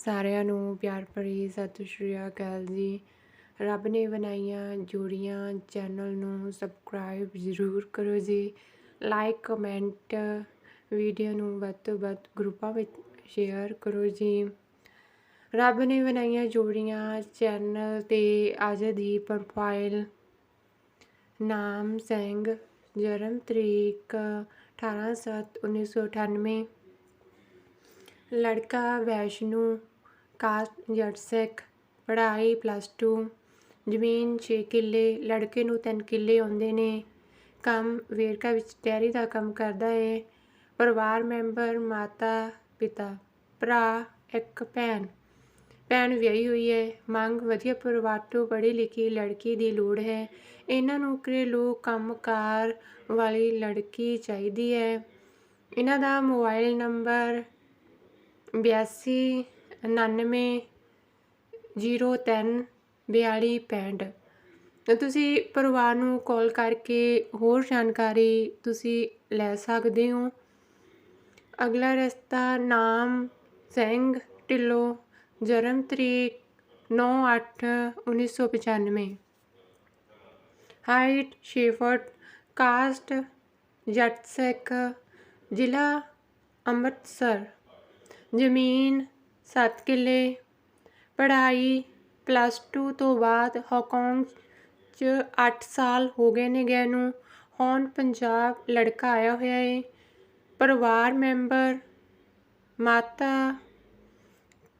ਸਾਰਿਆਂ ਨੂੰ ਪਿਆਰ ਭਰੀ ਸਤਿ ਸ਼੍ਰੀ ਅਕਾਲ ਜੀ। ਰੱਬ ਨੇ ਬਣਾਈਆਂ ਜੋੜੀਆਂ ਚੈਨਲ ਨੂੰ ਸਬਸਕ੍ਰਾਈਬ ਜ਼ਰੂਰ ਕਰੋ ਜੀ। ਲਾਈਕ, ਕਮੈਂਟ, ਵੀਡੀਓ ਨੂੰ ਵੱਧ ਤੋਂ ਵੱਧ ਗਰੁੱਪਾਂ ਵਿੱਚ ਸ਼ੇਅਰ ਕਰੋ ਜੀ। ਰੱਬ ਨੇ ਬਣਾਈਆਂ ਜੋੜੀਆਂ ਚੈਨਲ ਤੇ ਅੱਜ ਦੀ ਪ੍ਰੋਫਾਈਲ ਨਾਮ ਸਿੰਘ, ਜਨਮ ਤਰੀਕ 18/7/1998 ਲੜਕਾ ਵੈਸ਼ਨੂ ਕਾਸਟ, ਜੱਟ ਪੜ੍ਹਾਈ ਪਲੱਸ ਟੂ ਜ਼ਮੀਨ 6 ਕਿੱਲੇ, ਲੜਕੇ ਨੂੰ 3 ਕਿੱਲੇ ਆਉਂਦੇ ਨੇ। ਕੰਮ ਵੇਰਕਾ ਵਿੱਚ ਡੈਰੀ ਦਾ ਕੰਮ ਕਰਦਾ ਹੈ ਪਰਿਵਾਰ ਮੈਂਬਰ, ਮਾਤਾ, ਪਿਤਾ, ਭਰਾ, ਇੱਕ ਭੈਣ। ਭੈਣ ਵਿਆਹੀ ਹੋਈ ਹੈ ਮੰਗ ਵਧੀਆ ਪਰਿਵਾਰ ਤੋਂ ਪੜ੍ਹੀ ਲਿਖੀ ਲੜਕੀ ਦੀ ਲੋੜ ਹੈ। ਇਹਨਾਂ ਨੂੰ ਘਰੇਲੂ ਕੰਮਕਾਰ ਵਾਲੀ ਲੜਕੀ ਚਾਹੀਦੀ ਹੈ। ਇਹਨਾਂ ਦਾ ਮੋਬਾਈਲ ਨੰਬਰ ਬਿਆਸੀ ਉਣਾਨਵੇਂ ਜ਼ੀਰੋ, ਤਿੰਨ, ਬਿਆਲੀ, ਪੈਂਹਠ। ਤਾਂ ਤੁਸੀਂ ਪਰਿਵਾਰ ਨੂੰ ਕਾਲ ਕਰਕੇ ਹੋਰ ਜਾਣਕਾਰੀ ਤੁਸੀਂ ਲੈ ਸਕਦੇ ਹੋ। ਅਗਲਾ ਰਸਤਾ, ਨਾਮ ਸਿੰਘ ਢਿੱਲੋਂ, ਜਨਮ ਤਰੀਕ 9/8/1995 ਹਾਈਟ 6 ਫੁੱਟ, ਕਾਸਟ, ਜੱਟ ਸਿੱਖ, ਜ਼ਿਲ੍ਹਾ ਅੰਮ੍ਰਿਤਸਰ। ਜ਼ਮੀਨ ਸੱਤ ਕਿੱਲੇ। ਪੜ੍ਹਾਈ ਪਲੱਸ ਟੂ ਤੋਂ ਬਾਅਦ ਹਾਂਗਕਾਂਗ 'ਚ ਅੱਠ ਸਾਲ ਹੋ ਗਏ ਨੇ ਗਏ ਨੂੰ। ਹੁਣ ਪੰਜਾਬ ਲੜਕਾ ਆਇਆ ਹੋਇਆ ਏ। ਪਰਿਵਾਰ ਮੈਂਬਰ, ਮਾਤਾ,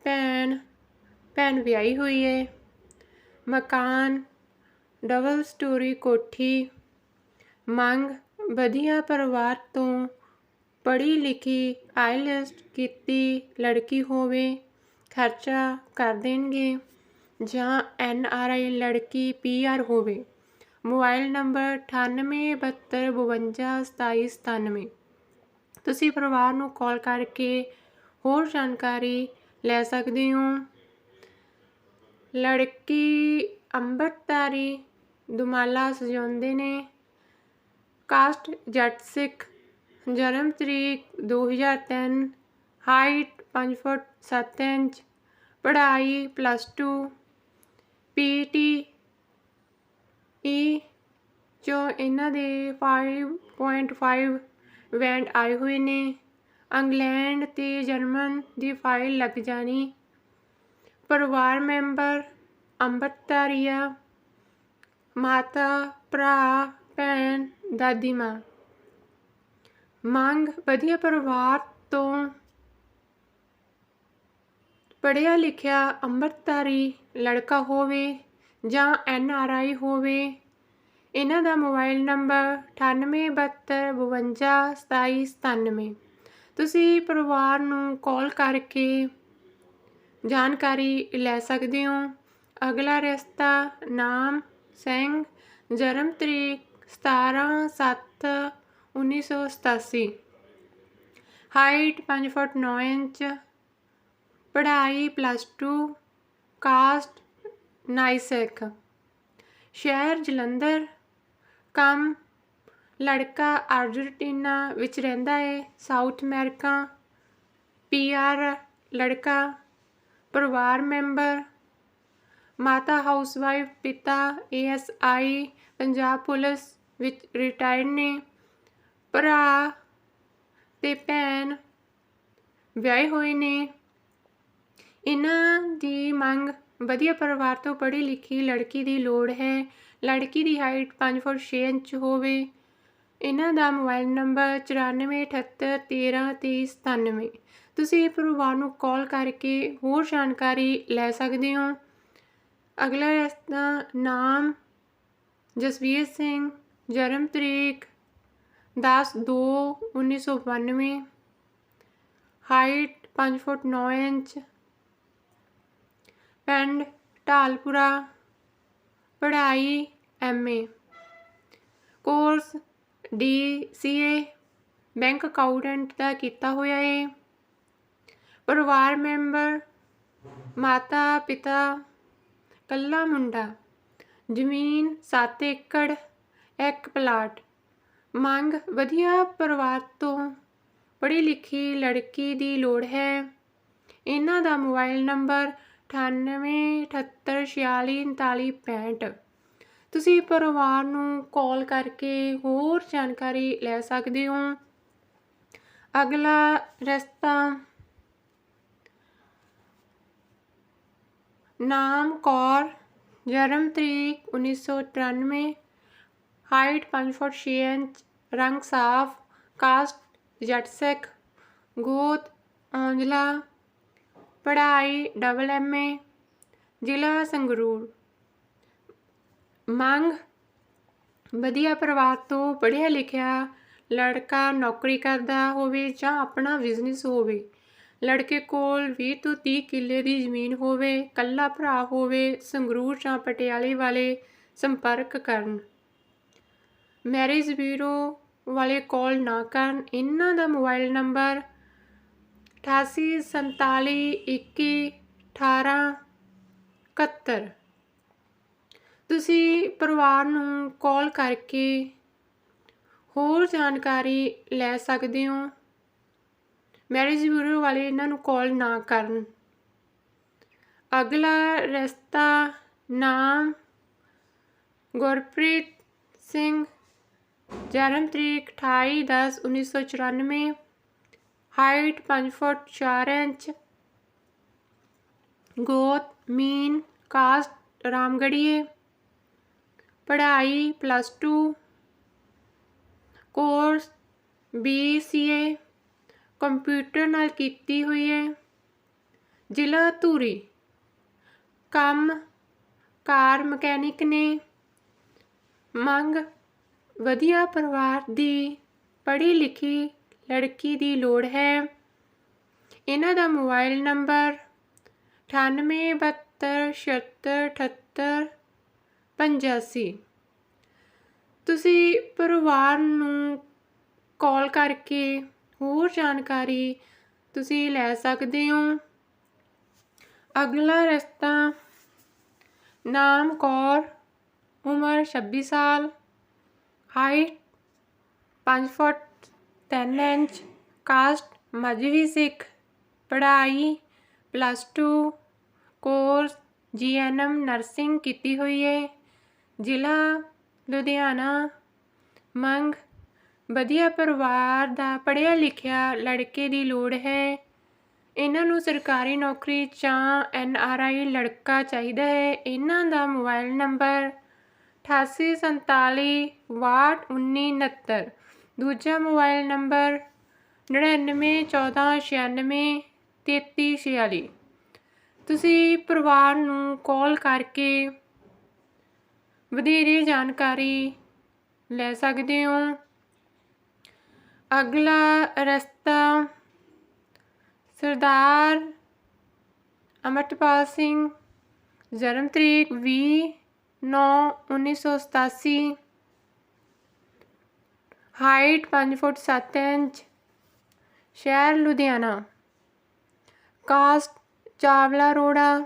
ਭੈਣ ਭੈਣ ਵਿਆਹੀ ਹੋਈ ਹੈ ਮਕਾਨ ਡਬਲ ਸਟੋਰੀ ਕੋਠੀ, ਮੰਗ ਵਧੀਆ ਪਰਿਵਾਰ ਤੋਂ ਪੜ੍ਹੀ ਲਿਖੀ ਆਈਲੈਸਟ ਕੀਤੀ ਲੜਕੀ ਹੋਵੇ, ਖਰਚਾ ਕਰ ਦੇਣਗੇ ਜਾਂ ਐਨ ਆਰ ਆਈ ਲੜਕੀ ਪੀ ਆਰ ਹੋਵੇ। ਮੋਬਾਈਲ ਨੰਬਰ 9872522797 ਤੁਸੀਂ ਪਰਿਵਾਰ ਨੂੰ ਕਾਲ ਕਰਕੇ ਹੋਰ ਜਾਣਕਾਰੀ ਲੈ ਸਕਦੇ ਹੋ। ਲੜਕੀ ਅੰਮ੍ਰਿਤਧਾਰੀ, ਦੁਮਾਲਾ ਸਜਾਉਂਦੇ ਨੇ। ਕਾਸਟ ਜੱਟ ਸਿੱਖ ਜਨਮ ਤਰੀਕ 2003 ਹਾਈਟ 5 ਫੁੱਟ 7 ਇੰਚ, ਪੜ੍ਹਾਈ ਪਲੱਸ 2 ਪੀਟੀ ਈ ਚੋਂ ਇਹਨਾਂ ਦੇ 5.5 ਵੈਂਡ ਆਏ ਹੋਏ ਨੇ। ਇੰਗਲੈਂਡ ਤੇ ਜਰਮਨ ਦੀ ਫਾਈਲ ਲੱਗ ਜਾਣੀ। ਪਰਿਵਾਰ ਮੈਂਬਰ ਅੰਮ੍ਰਿਤਧਾਰੀਆ ਮਾਤਾ, ਭਰਾ, ਭੈਣ, ਦਾਦੀ, ਮਾਂ। ਮੰਗ, ਵਧੀਆ ਪਰਿਵਾਰ ਤੋਂ ਪੜ੍ਹਿਆ ਲਿਖਿਆ ਅੰਮ੍ਰਿਤਧਾਰੀ ਲੜਕਾ ਹੋਵੇ ਜਾਂ ਐਨ ਆਰ ਆਈ ਹੋਵੇ, ਇਹਨਾਂ ਦਾ ਮੋਬਾਈਲ ਨੰਬਰ 9872522797 ਤੁਸੀਂ ਪਰਿਵਾਰ ਨੂੰ ਕਾਲ ਕਰਕੇ ਜਾਣਕਾਰੀ ਲੈ ਸਕਦੇ ਹੋ। ਅਗਲਾ ਰਸਤਾ, ਨਾਮ, ਸਿੰਘ, ਜਨਮ ਤਰੀਕ 17/7/1987 ਹਾਈਟ 5 ਫੁੱਟ 9 ਇੰਚ, ਪੜ੍ਹਾਈ ਪਲੱਸ 2 ਕਾਸਟ ਨਾਈਸੈਕ ਸ਼ਹਿਰ ਜਲੰਧਰ, ਕੰਮ ਲੜਕਾ ਅਰਜਨਟੀਨਾ ਵਿੱਚ ਰਹਿੰਦਾ ਹੈ ਸਾਊਥ ਅਮਰੀਕਾ ਪੀਆਰ ਲੜਕਾ, ਪਰਿਵਾਰ ਮੈਂਬਰ, ਮਾਤਾ ਹਾਊਸਵਾਈਫ, ਪਿਤਾ ਏਐਸਆਈ ਪੰਜਾਬ ਪੁਲਿਸ ਵਿੱਚ ਰਿਟਾਇਰਡ ਨੇ। ਭਰਾ ਤੇ ਭੈਣ ਵਿਆਹੇ ਹੋਏ ਨੇ। ਇਹਨਾਂ ਦੀ ਮੰਗ ਵਧੀਆ ਪਰਿਵਾਰ ਤੋਂ ਪੜ੍ਹੀ ਲਿਖੀ ਲੜਕੀ ਦੀ ਲੋੜ ਹੈ। ਲੜਕੀ ਦੀ ਹਾਈਟ 5 ਫੁੱਟ 6 ਇੰਚ ਹੋਵੇ। ਇਹਨਾਂ ਦਾ ਮੋਬਾਈਲ ਨੰਬਰ 9478132397 ਤੁਸੀਂ ਪਰਿਵਾਰ ਨੂੰ ਕਾਲ ਕਰਕੇ ਹੋਰ ਜਾਣਕਾਰੀ ਲੈ ਸਕਦੇ ਹੋ। ਅਗਲਾ ਇਸ ਰਸਤਾ ਨਾਮ ਜਸਵੀਰ ਸਿੰਘ, ਜਨਮ ਤਰੀਕ 10/2/1992 ਹਾਈਟ 5 ਫੁੱਟ 9 ਇੰਚ, ਪਿੰਡ ਢਾਲਪੁਰਾ, ਪੜ੍ਹਾਈ MA course D DCA bank accountant ਦਾ ਕੀਤਾ ਹੋਇਆ ਹੈ ਪਰਿਵਾਰ ਮੈਂਬਰ, ਮਾਤਾ, ਪਿਤਾ ਕੱਲਾ ਮੁੰਡਾ, ਜ਼ਮੀਨ 7 ਏਕੜ, ਇੱਕ ਪਲਾਟ। ਮੰਗ ਵਧੀਆ ਪਰਿਵਾਰ ਤੋਂ। ਪੜ੍ਹੀ ਲਿਖੀ ਲੜਕੀ ਦੀ ਲੋੜ ਹੈ। ਇਹਨਾਂ ਦਾ ਮੋਬਾਈਲ ਨੰਬਰ 9878463965 ਤੁਸੀਂ ਪਰਿਵਾਰ ਨੂੰ ਕਾਲ ਕਰਕੇ ਹੋਰ ਜਾਣਕਾਰੀ ਲੈ ਸਕਦੇ ਹੋ। ਅਗਲਾ ਰਸਤਾ। ਨਾਮ ਕੌਰ, ਜਨਮ ਤਰੀਕ 1993 ਹਾਈਟ 5 ਫੁੱਟ 6 ਇੰਚ, ਰੰਗ ਸਾਫ਼, ਕਾਸਟ ਜੱਟ ਸਿੱਖ, ਗੋਤ, ਔਂਜਲਾ, ਪੜ੍ਹਾਈ ਡਬਲ ਐਮਏ ਜ਼ਿਲ੍ਹਾ ਸੰਗਰੂਰ। ਮੰਗ, ਵਧੀਆ ਪਰਿਵਾਰ ਤੋਂ ਪੜ੍ਹਿਆ ਲਿਖਿਆ ਲੜਕਾ ਨੌਕਰੀ ਕਰਦਾ ਹੋਵੇ ਜਾਂ ਆਪਣਾ ਬਿਜ਼ਨਸ ਹੋਵੇ, ਲੜਕੇ ਕੋਲ 20 ਤੋਂ 30 ਕਿੱਲੇ ਦੀ ਜ਼ਮੀਨ ਹੋਵੇ ਕੱਲਾ ਭਰਾ ਹੋਵੇ, ਸੰਗਰੂਰ ਜਾਂ ਪਟਿਆਲੇ ਵਾਲੇ ਸੰਪਰਕ ਕਰਨ। ਮੈਰਿਜ ਬਿਊਰੋ ਵਾਲੇ ਕਾਲ ਨਾ ਕਰਨ, ਇਹਨਾਂ ਦਾ ਮੋਬਾਈਲ ਨੰਬਰ 8847211871 ਤੁਸੀਂ ਪਰਿਵਾਰ ਨੂੰ ਕਾਲ ਕਰਕੇ ਹੋਰ ਜਾਣਕਾਰੀ ਲੈ ਸਕਦੇ ਹੋ। ਮੈਰਿਜ ਬਿਊਰੋ ਵਾਲੇ ਇਹਨਾਂ ਨੂੰ ਕਾਲ ਨਾ ਕਰਨ। ਅਗਲਾ ਰਸਤਾ, ਨਾਮ ਗੁਰਪ੍ਰੀਤ ਸਿੰਘ। ਜਨਮ ਤਰੀਕ 28/10/1994 ਹਾਈਟ 5 ਫੁੱਟ 4 ਇੰਚ ਗੋਤ ਮੀਨ ਕਾਸਟ ਰਾਮਗੜੀਏ ਪੜ੍ਹਾਈ ਪਲੱਸ 2 ਕੋਰਸ BCA ਕੰਪਿਊਟਰ ਨਾਲ ਕੀਤੀ ਹੋਈ ਹੈ ਜ਼ਿਲ੍ਹਾ ਧੂਰੀ ਕੰਮ ਕਾਰ ਮਕੈਨਿਕ ਨੇ ਮੰਗ ਵਧੀਆ ਪਰਿਵਾਰ ਦੀ ਪੜ੍ਹੀ ਲਿਖੀ ਲੜਕੀ ਦੀ ਲੋੜ ਹੈ। ਇਹਨਾਂ ਦਾ ਮੋਬਾਈਲ ਨੰਬਰ 9872767885 ਤੁਸੀਂ ਪਰਿਵਾਰ ਨੂੰ ਕਾਲ ਕਰਕੇ ਹੋਰ ਜਾਣਕਾਰੀ ਤੁਸੀਂ ਲੈ ਸਕਦੇ ਹੋ। ਅਗਲਾ ਰਸਤਾ, ਨਾਮ ਕੌਰ, ਉਮਰ 26 ਸਾਲ। Height 5 foot 3 inch, caste Mazhabi Sikh. ਪੜ੍ਹਾਈ ਪਲੱਸ 2 ਕੋਰਸ ਜੀਐਨਐਮ ਨਰਸਿੰਗ ਕੀਤੀ ਹੋਈ ਹੈ ਜ਼ਿਲ੍ਹਾ, ਲੁਧਿਆਣਾ। ਮੰਗ, ਵਧੀਆ ਪਰਿਵਾਰ ਦਾ ਪੜ੍ਹਿਆ ਲਿਖਿਆ ਲੜਕੇ ਦੀ ਲੋੜ ਹੈ। ਇਹਨਾਂ ਨੂੰ ਸਰਕਾਰੀ ਨੌਕਰੀ ਜਾਂ ਐਨ ਆਰ ਆਈ ਲੜਕਾ ਚਾਹੀਦਾ ਹੈ। ਇਹਨਾਂ ਦਾ ਮੋਬਾਈਲ ਨੰਬਰ 8847611969 ਦੂਜਾ ਮੋਬਾਈਲ ਨੰਬਰ 9914963346 ਤੁਸੀਂ ਪਰਿਵਾਰ ਨੂੰ ਕਾਲ ਕਰਕੇ ਵਧੇਰੇ ਜਾਣਕਾਰੀ ਲੈ ਸਕਦੇ ਹੋ। ਅਗਲਾ ਰਸਤਾ, ਸਰਦਾਰ ਅਮਰਤਪਾਲ ਸਿੰਘ। ਜਨਮ ਤਰੀਕ 20 9 1987 ਹਾਈਟ 5 ਫੁੱਟ 7 ਇੰਚ। ਸ਼ਹਿਰ ਲੁਧਿਆਣਾ। ਕਾਸਟ ਚਾਵਲਾ ਰੋੜਾ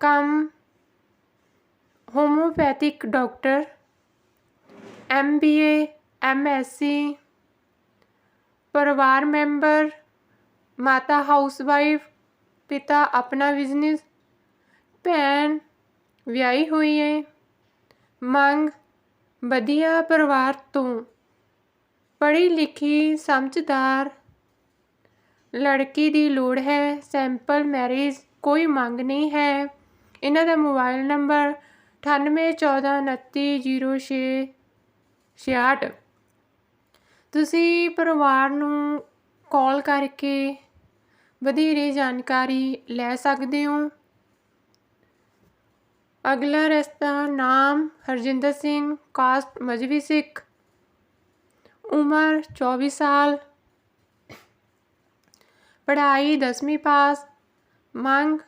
ਕੰਮ ਹੋਮੋਪੈਥਿਕ ਡਾਕਟਰ। ਐਮਬੀਏ ਸੀ। ਪਰਿਵਾਰ ਮੈਂਬਰ। ਮਾਤਾ ਹਾਊਸਵਾਈਫ। ਪਿਤਾ ਆਪਣਾ ਬਿਜ਼ਨਸ। ਭੈਣ ਵਿਆਹੀ ਹੋਈ ਹੈ ਮੰਗ, ਵਧੀਆ ਪਰਿਵਾਰ ਤੋਂ। ਪੜ੍ਹੀ ਲਿਖੀ ਸਮਝਦਾਰ। ਲੜਕੀ ਦੀ ਲੋੜ ਹੈ ਸੈਂਪਲ ਮੈਰਿਜ ਕੋਈ ਮੰਗ ਨਹੀਂ ਹੈ। ਇਹਨਾਂ ਦਾ ਮੋਬਾਈਲ ਨੰਬਰ 9814290666 ਤੁਸੀਂ ਪਰਿਵਾਰ ਨੂੰ ਕਾਲ ਕਰਕੇ ਵਧੇਰੇ ਜਾਣਕਾਰੀ ਲੈ ਸਕਦੇ ਹੋ। ਅਗਲਾ ਰਸਤਾ ਨਾਮ ਹਰਜਿੰਦਰ ਸਿੰਘ, ਕਾਸਟ ਮਜਵੀ ਸਿੱਖ। ਉਮਰ 24 ਸਾਲ। ਪੜ੍ਹਾਈ 10ਵੀਂ ਪਾਸ। ਮੰਗ,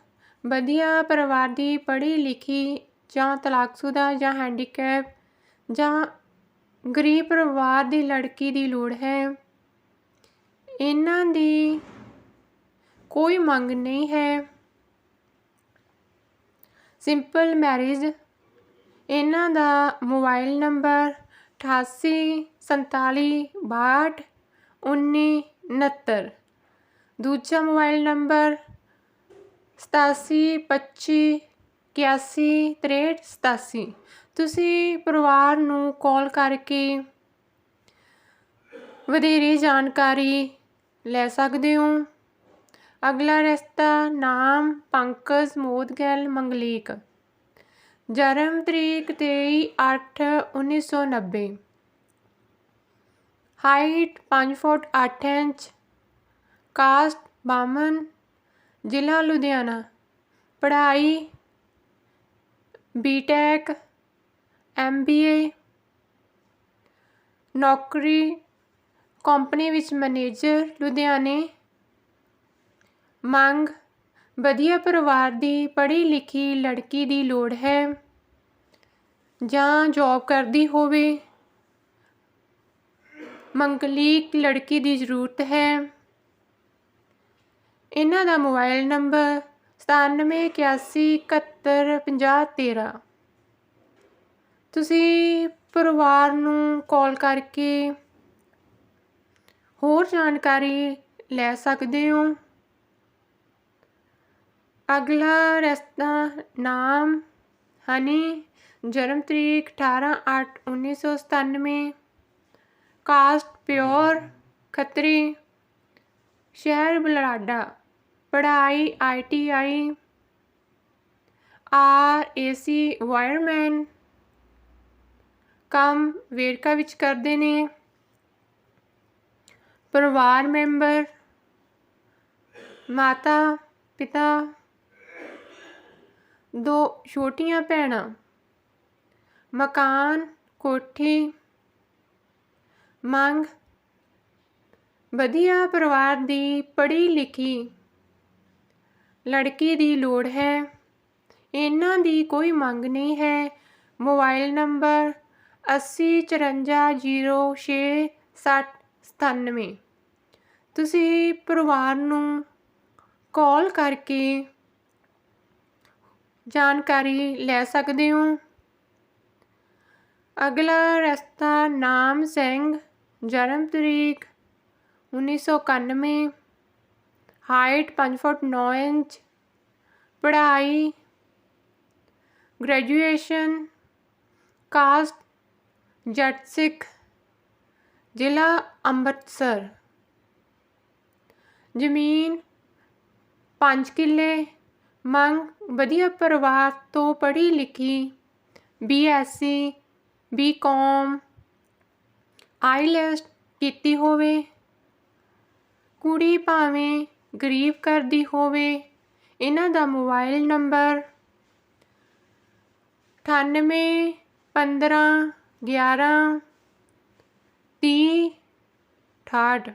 ਵਧੀਆ ਪਰਿਵਾਰ ਦੀ ਪੜ੍ਹੀ ਲਿਖੀ ਜਾਂ ਤਲਾਕਸ਼ੁਦਾ ਜਾਂ ਹੈਂਡੀਕੈਪ ਜਾਂ ਗਰੀਬ ਪਰਿਵਾਰ ਦੀ ਲੜਕੀ ਦੀ ਲੋੜ ਹੈ। ਇਹਨਾਂ ਦੀ ਕੋਈ ਮੰਗ ਨਹੀਂ ਹੈ। ਸਿੰਪਲ ਮੈਰਿਜ ਇਹਨਾਂ ਦਾ ਮੋਬਾਈਲ ਨੰਬਰ 88 47 62 19 69 ਦੂਜਾ ਮੋਬਾਈਲ ਨੰਬਰ ਸਤਾਸੀ, ਪੱਚੀ, ਇਕਿਆਸੀ, ਤ੍ਰੇਹਠ, ਸਤਾਸੀ। ਤੁਸੀਂ ਪਰਿਵਾਰ ਨੂੰ ਕਾਲ ਕਰਕੇ ਵਧੇਰੇ ਜਾਣਕਾਰੀ ਲੈ ਸਕਦੇ ਹੋ। ਅਗਲਾ ਰਸਤਾ ਨਾਮ ਪੰਕਜ ਮੋਦਗਲ ਮੰਗਲੀਕ। ਜਨਮ ਤਰੀਕ 23 8 1990 ਹਾਈਟ 5 ਫੁੱਟ 8 ਇੰਚ। ਕਾਸਟ ਬਾਮਨ ਜ਼ਿਲ੍ਹਾ ਲੁਧਿਆਣਾ। ਪੜ੍ਹਾਈ ਬੀਟੈਕ ਐਮਬੀਏ ਨੌਕਰੀ ਕੰਪਨੀ ਵਿੱਚ ਮੈਨੇਜਰ, ਲੁਧਿਆਣੇ। ਮੰਗ, ਵਧੀਆ ਪਰਿਵਾਰ ਦੀ ਪੜ੍ਹੀ ਲਿਖੀ ਲੜਕੀ ਦੀ ਲੋੜ ਹੈ ਜਾਂ ਜੌਬ ਕਰਦੀ ਹੋਵੇ। ਮੰਗਲੀਕ ਲੜਕੀ ਦੀ ਜ਼ਰੂਰਤ ਹੈ। ਇਹਨਾਂ ਦਾ ਮੋਬਾਈਲ ਨੰਬਰ ਸਤਾਨਵੇਂ ਇਕਿਆਸੀ ਇਕਹੱਤਰ ਪੰਜਾਹ ਤੇਰ੍ਹਾਂ ਤੁਸੀਂ ਪਰਿਵਾਰ ਨੂੰ ਕਾਲ ਕਰਕੇ ਹੋਰ ਜਾਣਕਾਰੀ ਲੈ ਸਕਦੇ ਹੋ। ਅਗਲਾ ਰਸਤਾ ਨਾਮ, ਹਨੀ, ਜਨਮ ਤਰੀਕ 18 8 1997 ਕਾਸਟ ਪਿਓਰ, ਖੱਤਰੀ। ਸ਼ਹਿਰ ਬਲਰਾਡਾ, ਪੜ੍ਹਾਈ ਆਈਟੀਆਈ ਆਰ ਏਸੀ ਵਾਇਰਮੈਨ। ਕੰਮ ਵੇਰਕਾ ਵਿੱਚ ਕਰਦੇ ਨੇ। ਪਰਿਵਾਰ ਮੈਂਬਰ, ਮਾਤਾ, ਪਿਤਾ। ਦੋ ਛੋਟੀਆਂ ਭੈਣਾਂ। ਮਕਾਨ, ਕੋਠੀ, ਮੰਗ। ਵਧੀਆ ਪਰਿਵਾਰ ਦੀ ਪੜ੍ਹੀ ਲਿਖੀ ਲੜਕੀ ਦੀ ਲੋੜ ਹੈ। ਇਹਨਾਂ ਦੀ ਕੋਈ ਮੰਗ ਨਹੀਂ ਹੈ। ਮੋਬਾਈਲ ਨੰਬਰ ਅੱਸੀ ਚੁਰੰਜਾ ਜੀਰੋ ਛੇ ਸੱਠ ਸਤਾਨਵੇਂ। ਤੁਸੀਂ ਪਰਿਵਾਰ ਨੂੰ ਕਾਲ ਕਰਕੇ ਜਾਣਕਾਰੀ ਲੈ ਸਕਦੇ ਹੋ। ਅਗਲਾ ਰਸਤਾ ਨਾਮ ਸਿੰਘ, ਜਨਮ ਤਰੀਕ 1991 ਹਾਈਟ 5 ਫੁੱਟ 9 ਇੰਚ, ਪੜ੍ਹਾਈ ਗ੍ਰੈਜੂਏਸ਼ਨ ਕਾਸਟ ਜੱਟ ਸਿੱਖ, ਜ਼ਿਲ੍ਹਾ ਅੰਮ੍ਰਿਤਸਰ। ਜ਼ਮੀਨ 5 ਕਿੱਲੇ ਮੰਗ ਵਧੀਆ ਪਰਿਵਾਰ ਤੋਂ ਪੜ੍ਹੀ ਲਿਖੀ ਬੀਐਸਸੀ ਬੀਕਾਮ ਆਈਲੈਟਸ ਕੀਤੀ ਹੋਵੇ। ਕੁੜੀ ਭਾਵੇਂ ਗਰੀਬ ਘਰ ਦੀ ਹੋਵੇ, ਇਹਨਾਂ ਦਾ ਮੋਬਾਈਲ ਨੰਬਰ 98 15 11 30 68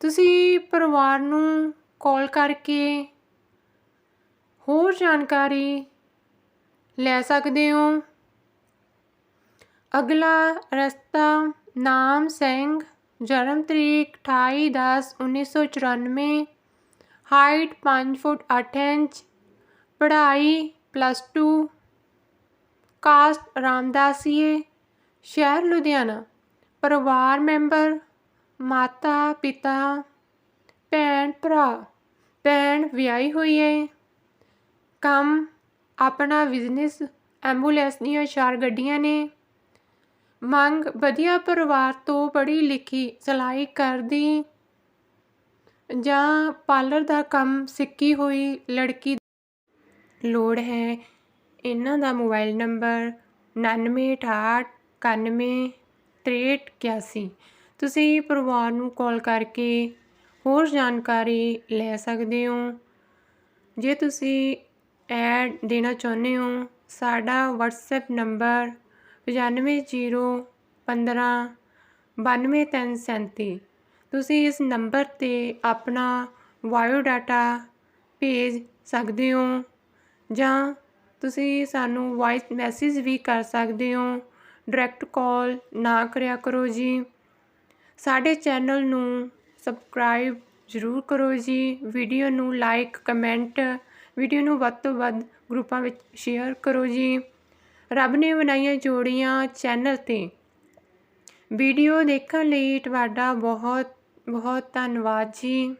ਤੁਸੀਂ ਪਰਿਵਾਰ ਨੂੰ ਕਾਲ ਕਰਕੇ ਹੋਰ ਜਾਣਕਾਰੀ ਲੈ ਸਕਦੇ ਹੋ। ਅਗਲਾ ਰਸਤਾ, ਨਾਮ ਸਿੰਘ, ਜਨਮ ਤਰੀਕ 28 10 1994 ਹਾਈਟ 5 ਫੁੱਟ 8 ਇੰਚ, ਪੜ੍ਹਾਈ ਪਲੱਸ 2 ਕਾਸਟ ਰਾਮਦਾਸੀਏ ਸ਼ਹਿਰ ਲੁਧਿਆਣਾ, ਪਰਿਵਾਰ ਮੈਂਬਰ, ਮਾਤਾ, ਪਿਤਾ, ਭੈਣ, ਭਰਾ, ਭੈਣ ਵਿਆਹੀ ਹੋਈ ਹੈ। ਕੰਮ, ਆਪਣਾ ਬਿਜ਼ਨਸ ਐਂਬੂਲੈਂਸ ਦੀਆਂ ਚਾਰ ਗੱਡੀਆਂ ਨੇ। ਮੰਗ ਵਧੀਆ ਪਰਿਵਾਰ ਤੋਂ ਪੜ੍ਹੀ ਲਿਖੀ, ਸਿਲਾਈ ਕਰਦੀ ਜਾਂ ਪਾਰਲਰ ਦਾ ਕੰਮ ਸਿੱਖੀ ਹੋਈ ਲੜਕੀ ਲੋੜ ਹੈ। ਇਹਨਾਂ ਦਾ ਮੋਬਾਈਲ ਨੰਬਰ 9968916381 ਤੁਸੀਂ ਪਰਿਵਾਰ ਨੂੰ ਕਾਲ ਕਰਕੇ ਹੋਰ ਜਾਣਕਾਰੀ ਲੈ ਸਕਦੇ ਹੋ। ਜੇ ਤੁਸੀਂ ਐਡ ਦੇਣਾ ਚਾਹੁੰਦੇ ਹੋ, ਸਾਡਾ ਵਟਸਐਪ ਨੰਬਰ ਪਚਾਨਵੇਂ ਜੀਰੋ ਪੰਦਰਾਂ ਬਾਨਵੇਂ ਤਿੰਨ ਸੈਂਤੀ। ਤੁਸੀਂ ਇਸ ਨੰਬਰ 'ਤੇ ਆਪਣਾ ਬਾਇਓ ਡਾਟਾ ਭੇਜ ਸਕਦੇ ਹੋ ਜਾਂ ਤੁਸੀਂ ਸਾਨੂੰ ਵਾਇਸ ਮੈਸੇਜ ਵੀ ਕਰ ਸਕਦੇ ਹੋ। ਡਾਇਰੈਕਟ ਕਾਲ ਨਾ ਕਰਿਆ ਕਰੋ ਜੀ। ਸਾਡੇ ਚੈਨਲ ਨੂੰ ਸਬਸਕ੍ਰਾਈਬ ਜ਼ਰੂਰ ਕਰੋ ਜੀ। ਵੀਡੀਓ ਨੂੰ ਲਾਈਕ ਕਮੈਂਟ ਵੀਡੀਓ ਨੂੰ ਵੱਧ ਤੋਂ ਵੱਧ ਗਰੁੱਪਾਂ ਵਿੱਚ ਸ਼ੇਅਰ ਕਰੋ ਜੀ। ਰੱਬ ਨੇ ਬਣਾਈਆਂ ਜੋੜੀਆਂ ਚੈਨਲ 'ਤੇ। ਵੀਡੀਓ ਦੇਖਣ ਲਈ ਤੁਹਾਡਾ ਬਹੁਤ ਬਹੁਤ ਧੰਨਵਾਦ ਜੀ।